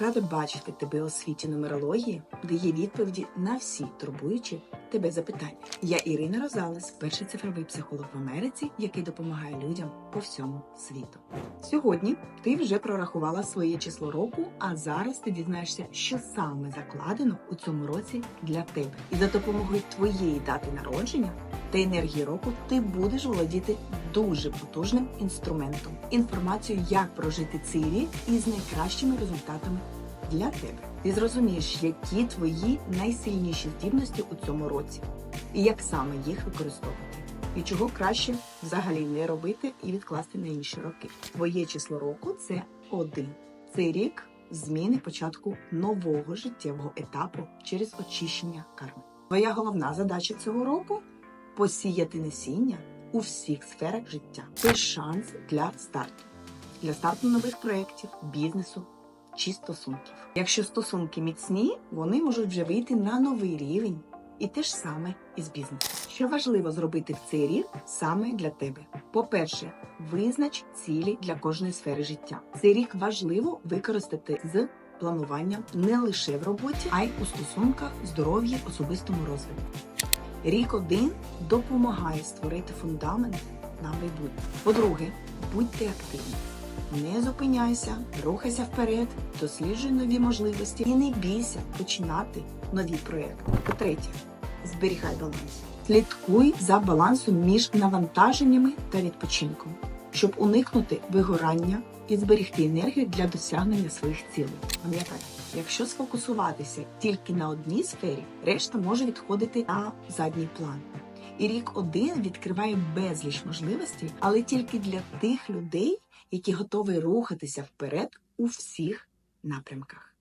Рада бачити тебе у світі нумерології, де є відповіді на всі турбуючі тебе запитання. Я Ірина Розалес, перший цифровий психолог в Америці, який допомагає людям по всьому світу. Сьогодні ти вже прорахувала своє число року, а зараз ти дізнаєшся, що саме закладено у цьому році для тебе. І за допомогою твоєї дати народження та енергії року ти будеш володіти дуже потужним інструментом, інформацією, як прожити цей рік із найкращими результатами для тебе. Ти зрозумієш, які твої найсильніші здібності у цьому році, і як саме їх використовувати, і чого краще взагалі не робити і відкласти на інші роки. Твоє число року це один. Цей рік зміни початку нового життєвого етапу через очищення карми. Твоя головна задача цього року посіяти насіння у всіх сферах життя. Це шанс для старту, для старту нових проєктів, бізнесу чи стосунків. Якщо стосунки міцні, вони можуть вже вийти на новий рівень. І те ж саме із бізнесом. Що важливо зробити в цей рік саме для тебе? По-перше, визнач цілі для кожної сфери життя. Цей рік важливо використати з плануванням не лише в роботі, а й у стосунках, здоров'ї, особистому розвитку. Рік один допомагає створити фундамент на майбутнє. По-друге, будьте активні. Не зупиняйся, рухайся вперед, досліджуй нові можливості і не бійся починати нові проекти. По-третє, зберігай баланс. Слідкуй за балансом між навантаженнями та відпочинком, щоб уникнути вигорання і зберегти енергію для досягнення своїх цілей. Пам'ятай, якщо сфокусуватися тільки на одній сфері, решта може відходити на задній план. І рік один відкриває безліч можливостей, але тільки для тих людей, які готові рухатися вперед у всіх напрямках.